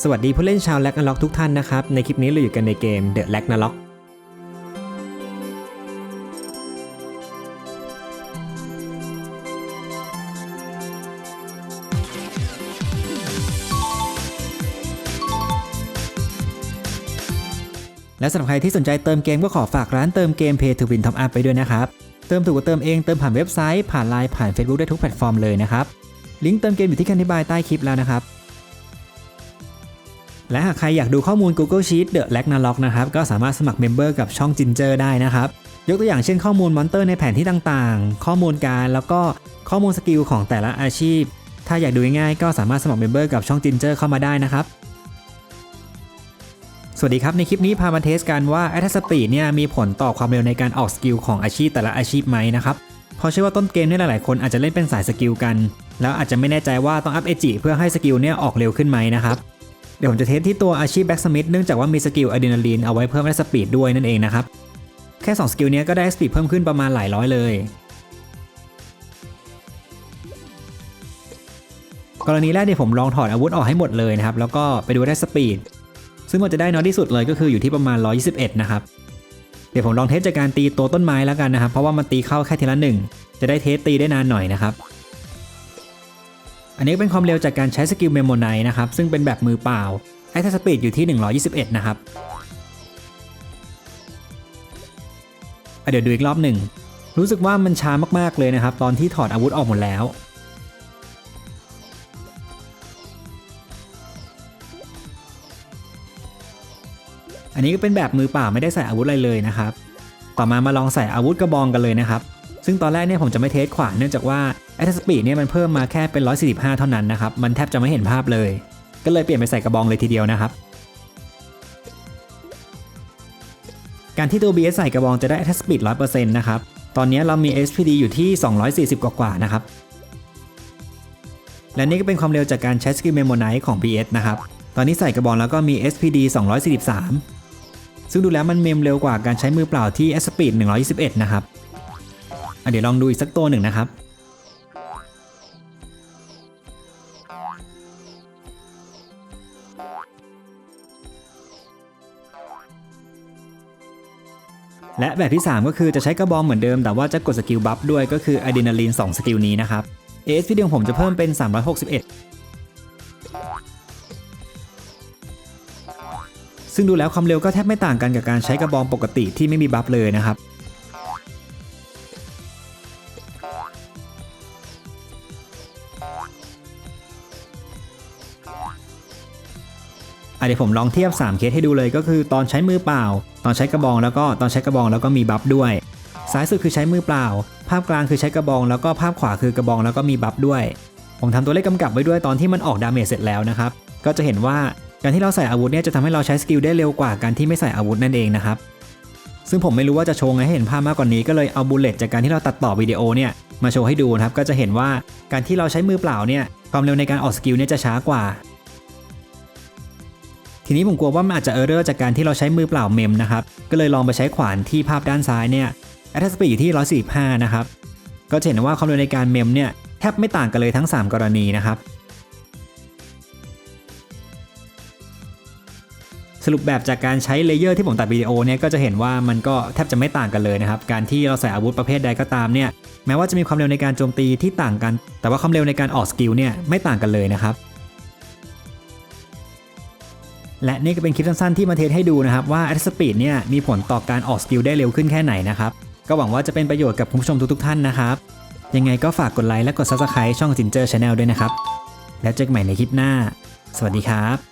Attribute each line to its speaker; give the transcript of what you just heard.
Speaker 1: สวัสดีผู้เล่นชาวแลกนาล็อกทุกท่านนะครับ ในคลิปนี้เราอยู่กันในเกม The l a g n a l o c และสำหรับใครที่สนใจเติมเกมก็ขอฝากร้านเติมเกม Pay to Win Top Up ไปด้วยนะครับ เติมถูกกว่าเติมเองเติมผ่านเว็บไซต์ผ่านไลน์ผ่าน Facebook ได้ทุกแพลตฟอร์มเลยนะครับ ลิงก์เติมเกมอยู่ที่คำอธิบายใต้คลิปแล้วนะครับ และหากใครอยากดูข้อมูล Google Sheet The l a g n a l o c นะครับก็สามารถสมัครเมมเบอร์กับช่อง Ginger ได้นะครับ ยกตัวอย่างเช่นข้อมูลมอนเตอร์ในแผนที่ต่างๆ ข้อมูลการแล้วก็ข้อมูลสกิลของแต่ละอาชีพ ถ้าอยากดูง่ายๆก็สามารถสมัครเมมเบอร์กับช่อง Ginger เข้ามาได้นะครับสวัสดีครับ ในคลิปนี้พามาเทสกันว่า a t t a c Speed เนี่ยมีผลต่อความเร็วในการออกสกิลของอาชีพแต่ละอาชีพไหมนะครับเพราะเชื่อว่าต้นเกมเนี่ยหลายๆคนอาจจะเล่นเป็นสายสกิลกัน แล้วอาจจะไม่แน่ใจว่าต้องอัพเอจิเพื่อให้สกิลเนี่ยออกเร็วขึ้นไหมนะครับ ดี๋ยวผมจะเทสที่ตัวอาชีพแบ็กสมิธเนื่องจากว่ามีสกิลอะดรีนาลีนเอาไว้เพิ่มแอสปีดด้วยนั่นเองนะครับ แค่ 2 สกิลนี้ก็ได้สปีดเพิ่มขึ้นประมาณหลายร้อยเลย กรณีแรกเนี่ยผมลองถอดอาวุธออกให้หมดเลยนะครับ แล้วก็ไปดูได้สปีด ซึ่งมันจะได้น้อยที่สุดเลยก็คืออยู่ที่ประมาณ 121 นะครับ เดี๋ยวผมลองเทสจากการตีตัวต้นไม้แล้วกันนะครับ เพราะว่ามันตีเข้าแค่ทีละหนึ่งจะได้เทสตีได้นานหน่อยนะครับ อันนี้เป็นความเร็วจากการใช้สกิลเมโมไนนะครับ ซึ่งเป็นแบบมือเปล่าไอทัสปีดอยู่ที่ 121 นะครับเดี๋ยวดูอีกรอบหนึ่ง รู้สึกว่ามันช้ามากๆเลยนะครับ ตอนที่ถอดอาวุธออกหมดแล้ว อันนี้ก็เป็นแบบมือเปล่าไม่ได้ใส่อาวุธอะไรเลยนะครับ ต่อมามาลองใส่อาวุธกระบองกันเลยนะครับ ซึ่งตอนแรกเนี่ยผมจะไม่เทสขวานเนื่องจากว่า แอตสปีดเนี่ยมันเพิ่มมาแค่เป็น 145 เท่านั้นนะครับ มันแทบจะไม่เห็นภาพเลย ก็เลยเปลี่ยนไปใส่กระบองเลยทีเดียวนะครับ การที่ตัว BS ใส่กระบองจะได้ attack speed 100%นะครับ ตอนนี้เรามี SPD อยู่ที่ 240 กว่าๆนะครับ และนี่ก็เป็นความเร็วจากการใช้สกิลเมมโมไนของ BS นะครับ ตอนนี้ใส่กระบองแล้วก็มี SPD 243 ซึ่งดูแล้วมันเมมเร็วกว่าการใช้มือเปล่าที่ a speed 121 นะครับอะเดี๋ยวลองดูอีกสักตัวหนึ่งนะครับ และแบบที่ 3 ก็คือจะใช้กระบองเหมือนเดิม แต่ว่าจะกดสกิลบัฟด้วยก็คืออะดรีนาลีน2สกิลนี้นะครับ ASPD ของผมจะเพิ่มเป็น 361 ซึ่งดูแล้วความเร็วก็แทบไม่ต่างกันกับการใช้กระบองปกติที่ไม่มีบัฟเลยนะครับ เดี๋ยวผมลองเทียบ 3 เคสให้ดูเลยก็คือตอนใช้มือเปล่า ตอนใช้กระบองแล้วก็ตอนใช้กระบองแล้วก็มีบัฟด้วยซ้ายสุดคือใช้มือเปล่า ภาพกลางคือใช้กระบอง แล้วก็ภาพขวาคือกระบองแล้วก็มีบัฟด้วย ผมทำตัวเลขกำกับไว้ด้วยตอนที่มันออกดาเมจเสร็จแล้วนะครับ ก็จะเห็นว่าการที่เราใส่อาวุธเนี่ยจะทำให้เราใช้สกิลได้เร็วกว่าการที่ไม่ใส่อาวุธนั่นเองนะครับ ซึ่งผมไม่รู้ว่าจะโชว์ไงให้เห็นภาพมากกว่านนี้ก็เลยเอาบูลเลตจากการที่เราตัดต่อวิดีโอเนี่ยมาโชว์ให้ดูนะครับ ก็จะเห็นว่าการที่เราใช้มือเปล่าเนี่ยความเร็วในการออกสกิลเนี่ยจะช้ากว่า ทีนี้ผมกลัวว่ามันอาจจะเออร์เรอร์จากการที่เราใช้มือเปล่าเมมนะครับ ก็เลยลองไปใช้ขวานที่ภาพด้านซ้ายเนี่ยแอตสปีดอยู่ที่ 145 นะครับ ก็เห็นว่าความเร็วในการเมมเนี่ยแทบไม่ต่างกันเลยทั้ง 3 กรณีนะครับ สรุปแบบจากการใช้เลเยอร์ที่ผมตัดวิดีโอเนี่ยก็จะเห็นว่ามันก็แทบจะไม่ต่างกันเลยนะครับ การที่เราใส่อาวุธประเภทใดก็ตามเนี่ยแม้ว่าจะมีความเร็วในการโจมตีที่ต่างกัน แต่ว่าความเร็วในการออกสกิลเนี่ยไม่ต่างกันเลยนะครับ และนี่ก็เป็นคลิปสั้นๆที่มาเทสให้ดูนะครับว่า a t Speed เนี่ยมีผลต่อการออกสกิลได้เร็วขึ้นแค่ไหนนะครับ ก็หวังว่าจะเป็นประโยชน์กับคุณผู้ชมทุกๆท่านนะครับ ยังไงก็ฝากกดไลค์และกด Subscribe ช่องจินเจอร์ชาแนลด้วยนะครับ แล้วเจอกันใหม่ในคลิปหน้า สวัสดีครับ